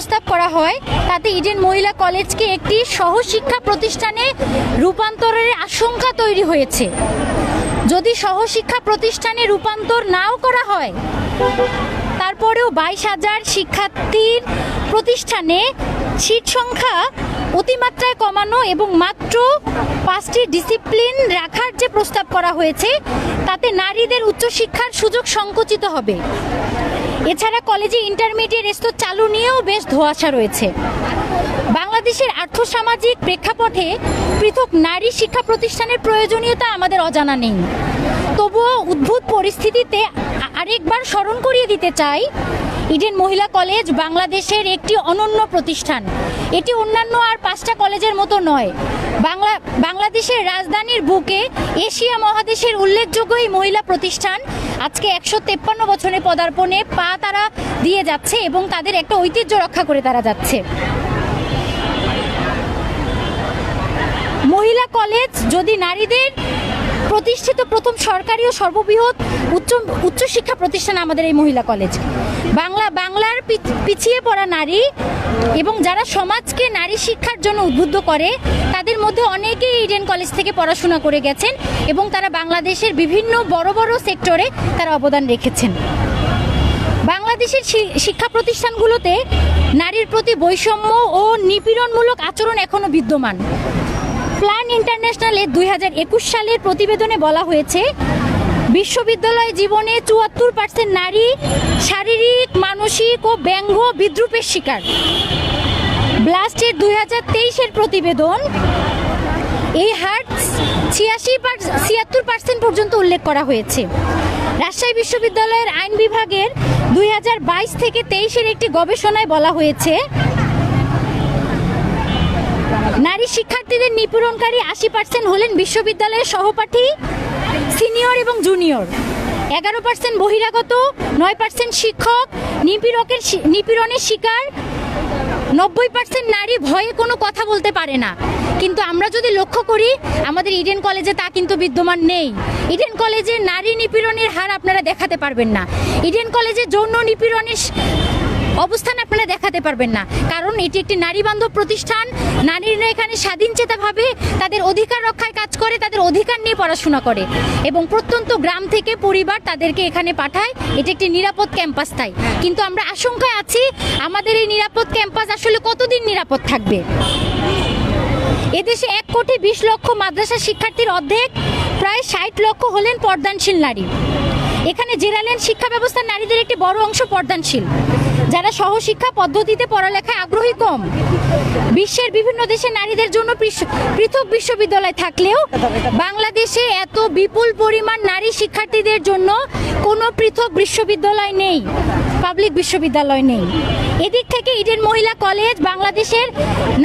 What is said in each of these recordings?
প্রস্তাব করা হয়, তাতে ইডেন মহিলা কলেজকে একটি সহশিক্ষা প্রতিষ্ঠানে রূপান্তরের আশঙ্কা তৈরি হয়েছে। যদি সহশিক্ষা প্রতিষ্ঠানে রূপান্তর নাও করা হয়, তারপরেও বাইশ হাজার শিক্ষার্থীর প্রতিষ্ঠানে সিট সংখ্যা অতিমাত্রায় কমানো এবং মাত্র পাঁচটি ডিসিপ্লিন রাখার যে প্রস্তাব করা হয়েছে, তাতে নারীদের উচ্চশিক্ষার সুযোগ সংকুচিত হবে। এছাড়া কলেজে ইন্টারমিডিয়েট স্তর চালু নিয়েও বেশ ধোঁয়াশা রয়েছে। বাংলাদেশের আর্থসামাজিক প্রেক্ষাপটে পৃথক নারী শিক্ষা প্রতিষ্ঠানের প্রয়োজনীয়তা আমাদের অজানা নেই। তবুও উদ্ভূত পরিস্থিতিতে আরেকবার স্মরণ করিয়ে দিতে চাই, ইডেন মহিলা কলেজ বাংলাদেশের একটি অনন্য প্রতিষ্ঠান। এটি অন্যান্য আর পাঁচটা কলেজের মতো নয়। বাংলা বাংলাদেশের রাজধানীর বুকে এশিয়া মহাদেশের উল্লেখযোগ্য এই মহিলা প্রতিষ্ঠান আজকে একশো তেপ্পান্ন বছরে পদার্পণে পা তারা দিয়ে যাচ্ছে এবং তাদের একটা ঐতিহ্য রক্ষা করে তারা যাচ্ছে। মহিলা কলেজ যদি নারীদের প্রতিষ্ঠিত প্রথম সরকারি ও সর্ববৃহৎ উচ্চ উচ্চশিক্ষা প্রতিষ্ঠান আমাদের এই মহিলা কলেজ। বাংলা, বাংলার পিছিয়ে পড়া নারী এবং যারা সমাজকে নারী শিক্ষার জন্য উদ্বুদ্ধ করে তাদের মধ্যে অনেকেই ইডেন কলেজ থেকে পড়াশোনা করে গেছেন এবং তারা বাংলাদেশের বিভিন্ন বড় বড় সেক্টরে তারা অবদান রেখেছেন। বাংলাদেশের শিক্ষা প্রতিষ্ঠানগুলোতে নারীর প্রতি বৈষম্য ও নিপীড়নমূলক আচরণ এখনও বিদ্যমান। প্ল্যান ইন্টারন্যাশনালে দুই হাজার একুশ সালের প্রতিবেদনে বলা হয়েছে, বিশ্ববিদ্যালয় জীবনে চুয়াত্তর পার্সেন্ট নারী শারীরিক, মানসিক ও ব্যঙ্গ বিদ্রুপের শিকার। ব্লাস্টের দুই হাজার তেইশের প্রতিবেদন এই হার ছিয়াশি ছিয়াত্তর পার্সেন্ট পর্যন্ত উল্লেখ করা হয়েছে। রাজশাহী বিশ্ববিদ্যালয়ের আইন বিভাগের দুই হাজার বাইশ থেকে তেইশের একটি গবেষণায় বলা হয়েছে, নারী শিক্ষার্থীদের নিপীড়নকারী আশি পার্সেন্ট হলেন বিশ্ববিদ্যালয়ের সহপাঠী, সিনিয়র এবং জুনিয়র। এগারো পার্সেন্ট বহিরাগত, নয় পার্সেন্ট শিক্ষক, নিপীড়কের নিপীড়নের শিকার নব্বই পার্সেন্ট নারী ভয়ে কোনো কথা বলতে পারে না। কিন্তু আমরা যদি লক্ষ্য করি, আমাদের ইডেন কলেজে তা কিন্তু বিদ্যমান নেই। ইডেন কলেজে নারী নিপীড়নের হার আপনারা দেখাতে পারবেন না। ইডেন কলেজে যৌন নিপীড়নের অবস্থান আপনারা দেখাতে পারবেন না। কারণ এটি একটি নারী বান্ধব প্রতিষ্ঠান। নারীরা এখানে স্বাধীন চেতাভাবে তাদের অধিকার রক্ষায় কাজ করে, তাদের অধিকার নিয়ে পড়াশোনা করে এবং প্রত্যন্ত গ্রাম থেকে পরিবার তাদেরকে এখানে পাঠায়। এটি একটি নিরাপদ ক্যাম্পাস তাই। কিন্তু আমরা আশঙ্কায় আছি, আমাদের এই নিরাপদ ক্যাম্পাস আসলে কতদিন নিরাপদ থাকবে? এদেশে এক কোটি বিশ লক্ষ মাদ্রাসা শিক্ষার্থীর অর্ধেক, প্রায় ষাট লক্ষ হলেন পর্দানশীল নারী। এখানে জেনারেল শিক্ষা ব্যবস্থার নারীদের একটি বড় অংশ পর্দানশীল। যারা সহশিক্ষা পদ্ধতিতে পড়ালেখায় আগ্রহী কম, বিশ্বের বিভিন্ন দেশে নারীদের জন্য পৃথক বিশ্ববিদ্যালয় থাকলেও বাংলাদেশে এত বিপুল পরিমাণ নারী শিক্ষার্থীদের জন্য কোনো পৃথক বিশ্ববিদ্যালয় নেই। পাবলিক বিশ্ববিদ্যালয় নেই। এদিক থেকে ইডেন মহিলা কলেজ বাংলাদেশের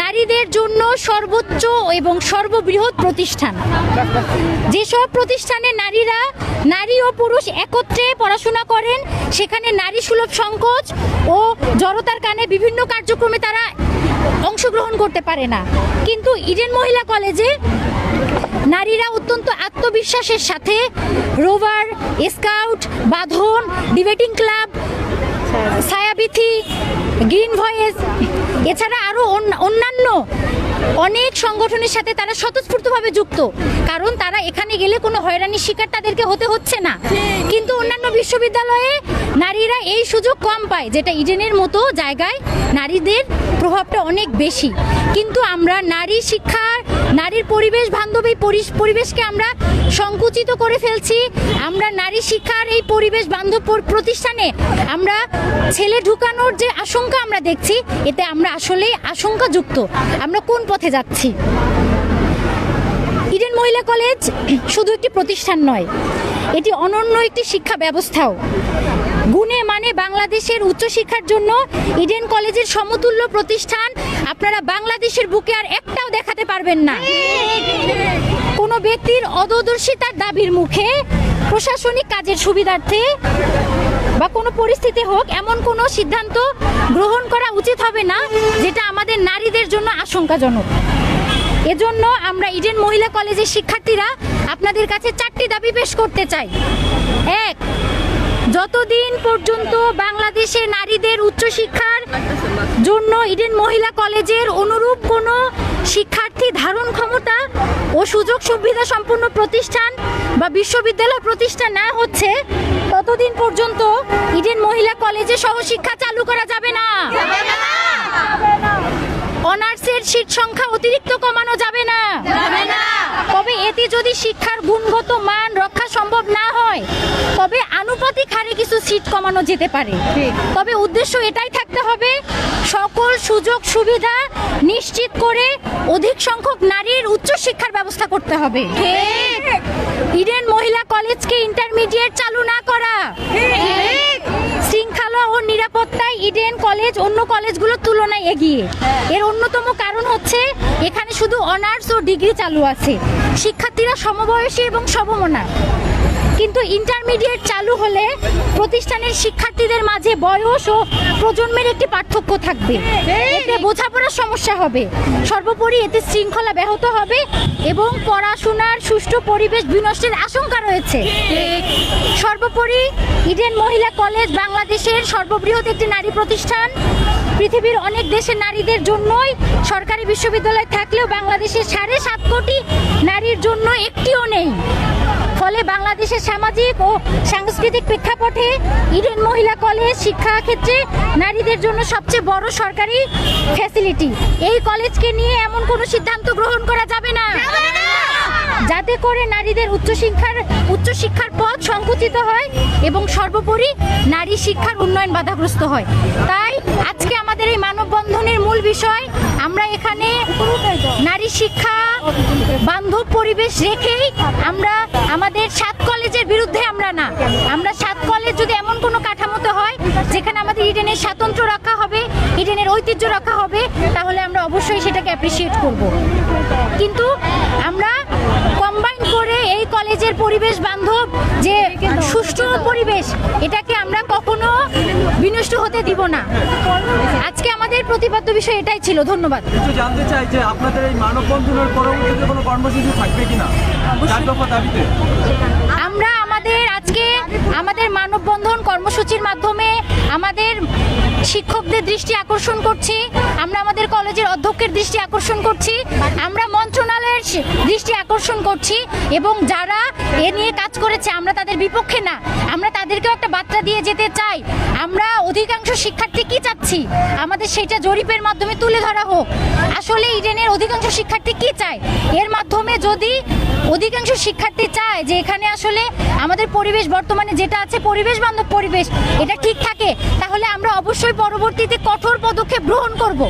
নারীদের জন্য সর্বোচ্চ এবং সর্ববৃহৎ প্রতিষ্ঠান। যেসব প্রতিষ্ঠানে নারীরা, নারী ও পুরুষ একত্রে পড়াশোনা করেন, সেখানে নারী সুলভ সংকোচ ও জড়তার কানে বিভিন্ন কার্যক্রমে তারা অংশগ্রহণ করতে পারে না। কিন্তু ইডেন মহিলা কলেজে নারীরা অত্যন্ত আত্মবিশ্বাসের সাথে rover, scout, Badhan, debating club, Chhayabithi, Green Voice, এছাড়া আরও অন্যান্য অনেক সংগঠনের সাথে তারা স্বতঃস্ফূর্তভাবে যুক্ত। কারণ তারা এখানে গেলে কোনো হয়রানির শিকার তাদেরকে হতে হচ্ছে না। কিন্তু অন্যান্য বিশ্ববিদ্যালয়ে নারীরা এই সুযোগ কম পায়, যেটা ইডেনের মতো জায়গায় নারীদের প্রভাবটা অনেক বেশি। কিন্তু আমরা নারী শিক্ষার নারীর পরিবেশ বান্ধব এই পরি- পরিবেশকে আমরা সংকুচিত করে ফেলছি। আমরা নারী শিক্ষার এই পরিবেশ বান্ধব প্রতিষ্ঠানে আমরা ছেলে ঢুকানোর যে আশঙ্কা আমরা দেখছি, এতে আমরা আসলেই আশঙ্কাযুক্ত। আমরা কোন পথে যাচ্ছি? ইডেন মহিলা কলেজ শুধু একটি প্রতিষ্ঠান নয়, এটি অনন্য একটি শিক্ষা ব্যবস্থাও। গুণে মানে বাংলাদেশের উচ্চশিক্ষার জন্য ইডেন কলেজের সমতুল্য প্রতিষ্ঠান আপনারা বাংলাদেশের বুকে আর একটাও দেখাতে পারবেন না। কোনো ব্যক্তির অদূরদর্শিতার দাবির মুখে প্রশাসনিক কাজের সুবিধার্থে বা কোনো পরিস্থিতি হোক, এমন কোনো সিদ্ধান্ত গ্রহণ করা উচিত হবে না, যেটা আমাদের নারীদের জন্য আশঙ্কাজনক। এজন্য আমরা ইডেন মহিলা কলেজের শিক্ষার্থীরা আপনাদের কাছে চারটি দাবি পেশ করতে চাই। এক যতদিন পর্যন্ত বাংলাদেশে নারীদের উচ্চশিক্ষার জন্য ইডেন মহিলা কলেজের অনুরূপ কোনো শিক্ষার্থী ধারণ ক্ষমতা ও সুযোগ সুবিধা সম্পন্ন প্রতিষ্ঠান বা বিশ্ববিদ্যালয় প্রতিষ্ঠা না হচ্ছে ততদিন পর্যন্ত ইডেন মহিলা কলেজে সহশিক্ষা চালু করা যাবে না। অনার্সের সিট সংখ্যা অতিরিক্ত কমানো যাবে না। তবে এতে যদি শিক্ষার গুণগত সিট কমানো যেতে পারে। তবে উদ্দেশ্য এটাই থাকতে হবে, সকল সুযোগ, সুবিধা নিশ্চিত করে অধিক সংখ্যক নারীর উচ্চশিক্ষার ব্যবস্থা করতে হবে। ইডেন মহিলা কলেজকে ইন্টারমিডিয়েট চালু না করা। শৃঙ্খলা ও নিরাপত্তায় ইডেন কলেজ অন্য কলেজগুলোর তুলনায় এগিয়ে। এর অন্যতম কারণ হচ্ছে, এখানে শুধু অনার্স ও ডিগ্রি চালু আছে। শিক্ষার্থীরা সমবয়সী এবং সমমনা। কিন্তু ইন্টারমিডিয়েট চালু হলে প্রতিষ্ঠানের শিক্ষার্থীদের মাঝে বয়স ও প্রজন্মের একটি পার্থক্য থাকবে। এতে বোঝাপড়ার সমস্যা হবে। সর্বোপরি এতে শৃঙ্খলা ব্যাহত হবে এবং পড়াশোনার সুষ্ঠু পরিবেশ বিনষ্টের আশঙ্কা রয়েছে। সর্বোপরি ইডেন মহিলা কলেজ বাংলাদেশের সর্ববৃহৎ একটি নারী প্রতিষ্ঠান। পৃথিবীর অনেক দেশের নারীদের জন্যই সরকারি বিশ্ববিদ্যালয় থাকলেও বাংলাদেশের সাড়ে সাত কোটি নারীর জন্য একটিও নেই। ফলে বাংলাদেশের সামাজিক ও সাংস্কৃতিক প্রেক্ষাপটে ইডেন মহিলা কলেজ শিক্ষা ক্ষেত্রে নারীদের জন্য সবচেয়ে বড় সরকারি ফ্যাসিলিটি এই কলেজকে নিয়ে এমন কোনো সিদ্ধান্ত গ্রহণ করা যাবে না! যাতে করে নারীদের উচ্চশিক্ষার উচ্চশিক্ষার পথ সংকুচিত হয় এবং সর্বোপরি নারী শিক্ষার উন্নয়ন বাধাগ্রস্ত হয়। তাই আজকে আমাদের এই মানববন্ধনের মূল বিষয়, আমরা এখানে নারী শিক্ষা, বান্ধব পরিবেশ রেখেই আমরা আমাদের সাত কলেজের বিরুদ্ধে আমরা না। আমরা সাত কলেজ যদি এমন কোনো কাঠামোতে হয় যেখানে আমাদের ইডেনের স্বাতন্ত্র্য রক্ষা হবে ইডেনের ঐতিহ্য রক্ষা হবে তাহলে আমরা অবশ্যই সেটাকে অ্যাপ্রিসিয়েট করব। কিন্তু আমরা কম্বাইন করে এই কলেজের পরিবেশ বান্ধব যে সুষ্ঠু পরিবেশ এটাকে আমরা কখনো বিনষ্ট হতে দিব না। আজকে আমাদের প্রতিপাদ্য বিষয় এটাই ছিল ধন্যবাদ। একটু জানতে চাই যে আপনাদের এই মানববন্ধনের পরবর্তীতে কোনো কর্মসূচি থাকবে কিনা? আমরা আমাদের আজকে আমাদের মানববন্ধন কর্মসূচির মাধ্যমে আমাদের শিক্ষকদের দৃষ্টি আকর্ষণ করছি, আমরা আমাদের কলেজের অধ্যক্ষের দৃষ্টি আকর্ষণ করছি, আমরা মন্ত্রণালয়ের দৃষ্টি আকর্ষণ করছি এবং যারা এ নিয়ে কাজ করেছে, আমরা তাদের বিপক্ষে না। আমরা তাদেরকেও একটা বার্তা দিয়ে যেতে চাই। আমরা অধিকাংশ শিক্ষার্থী কি চাচ্ছি? আমাদের সেটা জরিপের মাধ্যমে তুলে ধরা হোক। আসলে ইডেনের অধিকাংশ শিক্ষার্থী কি চায়? এর মাধ্যমে যদি অধিকাংশ শিক্ষার্থী চায় যে এখানে আসলে আমাদের পরিবেশ বর্তমানে যেটা আছে, পরিবেশ বান্ধব পরিবেশ, এটা ঠিক থাকে, তাহলে আমরা অবশ্যই পরবর্তীতে কঠোর পদক্ষেপ গ্রহণ করব।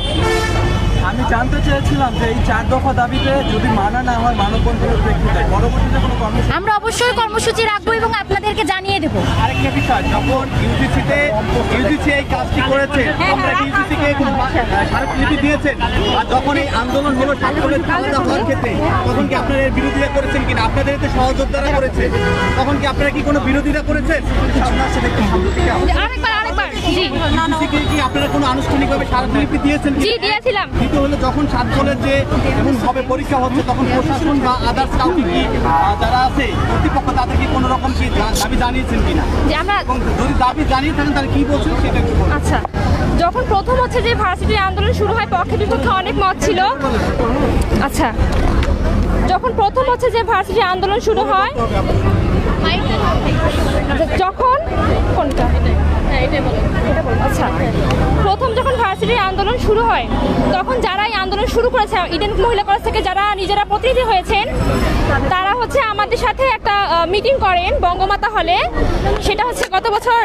আমি জানতে চেয়েছিলাম যে এই চার দফা দাবিতে যদি মানা না হয় মানববন্ধনের প্রেক্ষিতে পরবর্তীতে কোনো কর্মসূচি? আমরা অবশ্যই কর্মসূচি রাখব এবং আপনাদেরকে জানিয়ে দেবো। আরেকটা বিষয় যখন ইউজিসিতে ইউজিসি এই কাজটি করেছে আমরা ইউজিসিকে স্মারকলিপি দিয়েছেন? আর যখন এই আন্দোলন হলো সাতক্ষণের আলাদা হওয়ার ক্ষেত্রে তখন কি আপনারা এর বিরোধিতা করেছেন কিনা? আপনাদের এতে সহযোদ্ধারা করেছে। তখন কি আপনারা কি কোনো বিরোধিতা করেছেন? আপনার সাথে একটু সামনে থেকে আসুন। আরেকবার কি আপনারা কোনো আনুষ্ঠানিকভাবে স্মারকলিপি দিয়েছেন জি কিনা? দিয়েছিলাম দ্বিতীয় হলো যখন সাত যে পরীক্ষা হচ্ছে তখন প্রশাসন বা আদার্স কাউকে কি যারা আছে কর্তৃপক্ষ তাদের কি কোনো রকম কি দা- দাবি জানিয়েছেন কিনা যে আমরা এবং যদি দাবি জানিয়ে থাকেন তাহলে কি বলছেন সেটা একটু আচ্ছা যখন প্রথম হচ্ছে যে ভার্সিটি আন্দোলন শুরু হয় পক্ষে বিপক্ষে অনেক মত ছিল আচ্ছা যখন প্রথম হচ্ছে যে ভার্সিটি আন্দোলন শুরু হয় আচ্ছা, যখন কোনটা। আচ্ছা প্রথম যখন ভার্সিটির আন্দোলন শুরু হয়, তখন যারা এই আন্দোলন শুরু করেছে ইডেন মহিলা কলেজ থেকে যারা নিজেরা প্রতিনিধি হয়েছেন, তারা হচ্ছে আমাদের সাথে একটা মিটিং করেন বঙ্গমাতা হলে। সেটা হচ্ছে গত বছর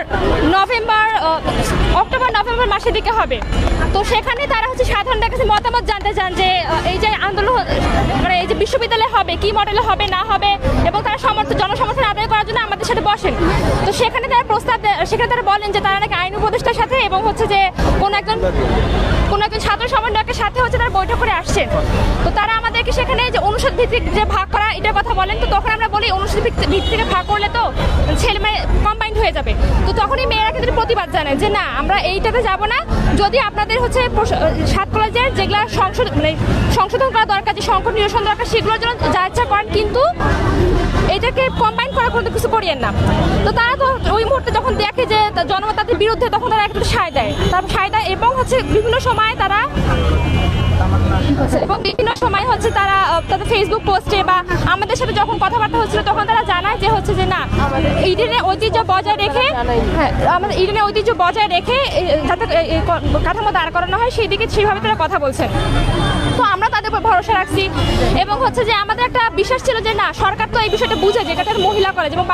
নভেম্বর অক্টোবর, নভেম্বর মাসের দিকে হবে। তো সেখানে তারা হচ্ছে সাধারণের কাছে মতামত জানতে চান যে এই যে আন্দোলন মানে এই যে বিশ্ববিদ্যালয় হবে, কি মডেলে হবে, না হবে, এবং তারা সমর্থন জনসমর্থন আদায় করার জন্য আমাদের সাথে বসেন। তো সেখানে তারা প্রস্তাব সেখানে তারা বলেন যে তারা নাকি আইন উপদেষ্টার সাথে এবং হচ্ছে যে কোনো একজন কোনো একজন ছাত্র সমন্বয়কের সাথে হচ্ছে তারা বৈঠক করে আসছেন। তো তারা আমাদেরকে সেখানে যে অনুষদ ভিত্তিক যে ভাগ করা, এটার কথা বলেন। তো তখন আমরা বলি অনুষদ ভিত্তি- থেকে ভাগ করলে তো ছেলে মেয়ে কম্বাইন্ড হয়ে যাবে। তো তখনই মেয়েরা কিন্তু প্রতিবাদ জানায় যে, না, আমরা এইটাতে যাব না। যদি আপনাদের হচ্ছে সাত কলেজের যেগুলো সংশোধন মানে সংশোধন করা দরকার, যে সংকট নিরসন দরকার, সেগুলোর জন্য যা ইচ্ছা করেন, কিন্তু এটাকে কম্বাইন করা কোনো কিছু করিয়েন না। তো তারা তো ওই মুহূর্তে যখন দেখে যে জনমত তাদের বিরুদ্ধে তখন তারা একটা সায় দেয়। তারপর সায় দেয় এবং হচ্ছে বিভিন্ন সময় তারা এবং বিভিন্ন সময় হচ্ছে তারা তাদের ফেসবুক পোস্টে বা আমাদের সাথে যখন কথাবার্তা হচ্ছিল তখন তারা জানায় যে হচ্ছে যে না ইডেনের ঐতিহ্য বজায় রেখে হ্যাঁ আমাদের ইডেনের ঐতিহ্য বজায় রেখে যাতে কাঠামো দাঁড় করানো হয় সেই দিকে সেইভাবে তারা কথা বলছেন তো আমরা তাদের উপর ভরসা রাখছি। এবং হচ্ছে যে আমাদের একটা বিশ্বাস ছিল যে না, সরকার তো এই বিষয়টা বুঝে যে এটা মহিলা কলেজ এবং